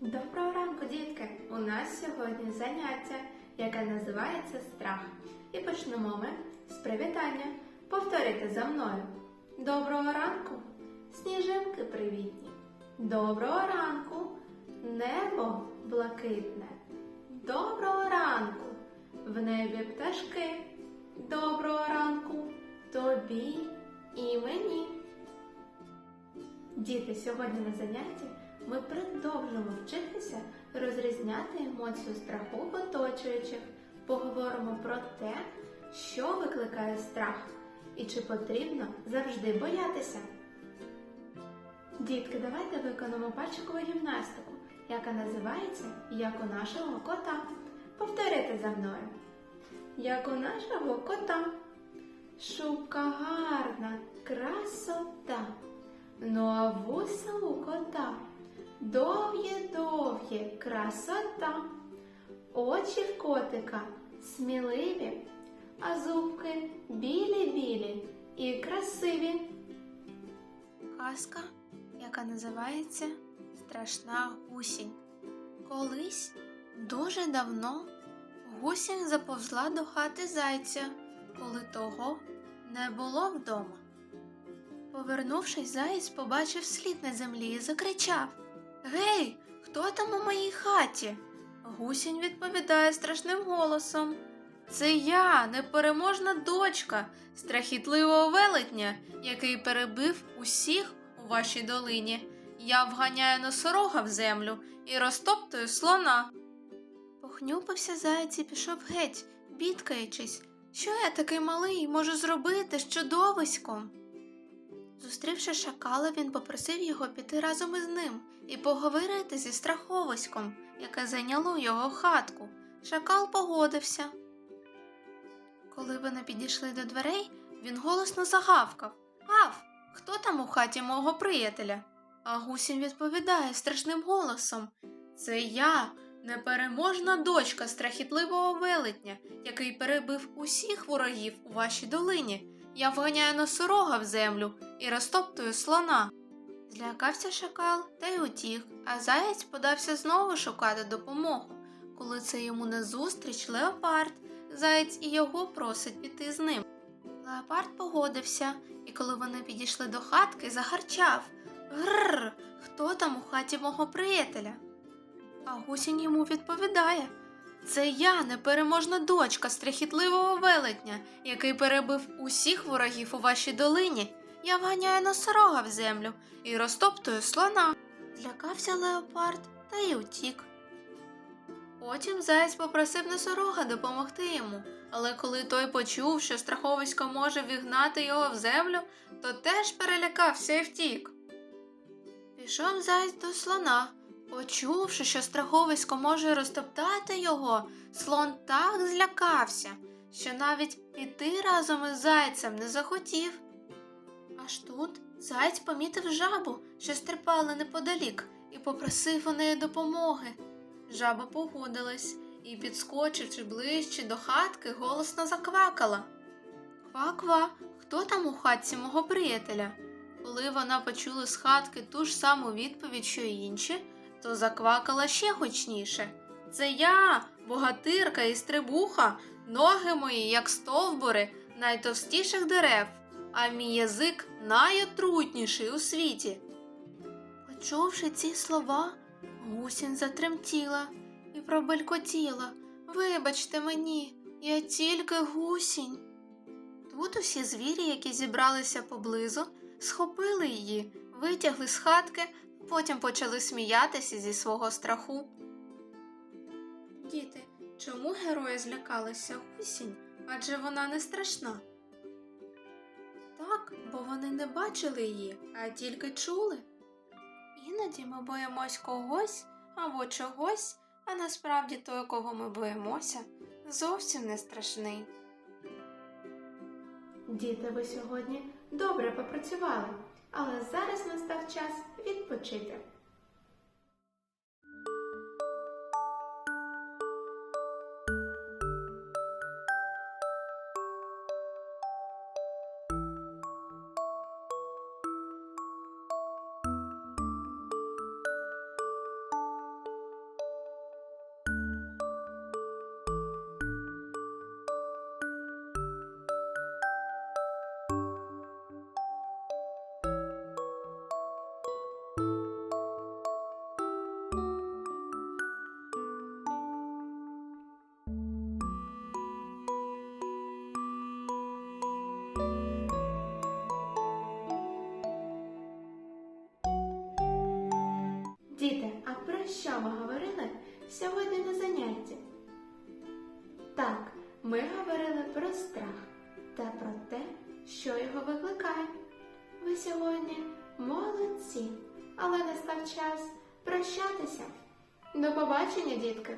Доброго ранку, дітки! У нас сьогодні заняття, яке називається страх. І почнемо ми з привітання. Повторюйте за мною. Доброго ранку, сніжинки привітні. Доброго ранку, небо блакитне. Доброго ранку, в небі пташки. Доброго ранку, тобі і мені. Діти, сьогодні на занятті ми продовжимо вчитися розрізняти емоцію страху в оточуючих. Поговоримо про те, що викликає страх і чи потрібно завжди боятися. Дітки, давайте виконаємо пальчикову гімнастику, яка називається Як у нашого кота. Повторюйте за мною. Як у нашого кота. Шубка гарна, красота. Ну а вуса у кота довгі-довгі красота. Очі в котика сміливі, а зубки білі-білі і красиві. Казка, яка називається Страшна гусінь. Колись дуже давно гусінь заповзла до хати зайця, коли того не було вдома. Повернувшись, заєць побачив слід на землі і закричав Гей, хто там у моїй хаті? Гусінь відповідає страшним голосом. Це я, непереможна дочка, страхітливого велетня, який перебив усіх у вашій долині. Я вганяю носорога в землю і розтоптую слона. Похнюпився заєць і пішов геть, бідкаючись, що я такий малий можу зробити з чудовиськом. Зустрівши шакала, він попросив його піти разом із ним і поговорити зі страховиськом, яке зайняло його хатку. Шакал погодився. Коли вони підійшли до дверей, він голосно загавкав Гав, хто там у хаті мого приятеля? А гусінь відповідає страшним голосом Це я, непереможна дочка страхітливого велетня, який перебив усіх ворогів у вашій долині. Я вганяю носорога в землю і розтоптую слона. Злякався шакал та й утік, а заєць подався знову шукати допомогу. Коли це йому назустріч леопард, заєць і його просить піти з ним. Леопард погодився, і коли вони підійшли до хатки, загарчав Гррр, хто там у хаті мого приятеля? А гусінь йому відповідає це я, непереможна дочка страхітливого велетня, який перебив усіх ворогів у вашій долині. Я вганяю носорога в землю і розтоптую слона. Злякався леопард та й утік. Потім заєць попросив носорога допомогти йому, але коли той почув, що страховисько може вігнати його в землю, то теж перелякався і втік. Пішов заєць до слона. Почувши, що страховисько може розтоптати його, слон так злякався, що навіть піти разом із зайцем не захотів. Аж тут заєць помітив жабу, що стерпала неподалік, і попросив у неї допомоги. Жаба погодилась і, підскочивши ближче до хатки, голосно заквакала. Ква-ква, хто там у хатці мого приятеля? Коли вона почула з хатки ту ж саму відповідь, що й інші, то заквакала ще гучніше. Це я, богатирка і стрибуха, ноги мої, як стовбури, найтовстіших дерев, а мій язик найотрутніший у світі. Почувши ці слова, гусінь затремтіла і пробелькотіла. Вибачте мені, я тільки гусінь. Тут усі звірі, які зібралися поблизу, схопили її, витягли з хатки, потім почали сміятися зі свого страху. Діти, чому герої злякалися гусінь? Адже вона не страшна. Бо вони не бачили її, а тільки чули. Іноді ми боїмось когось або чогось, а насправді той, кого ми боїмося, зовсім не страшний. Діти, ви сьогодні добре попрацювали, але зараз настав час відпочити. Що ми говорили сьогодні на занятті? Так, ми говорили про страх та про те, що його викликає. Ви сьогодні молодці, але настав час прощатися. До побачення, дітки!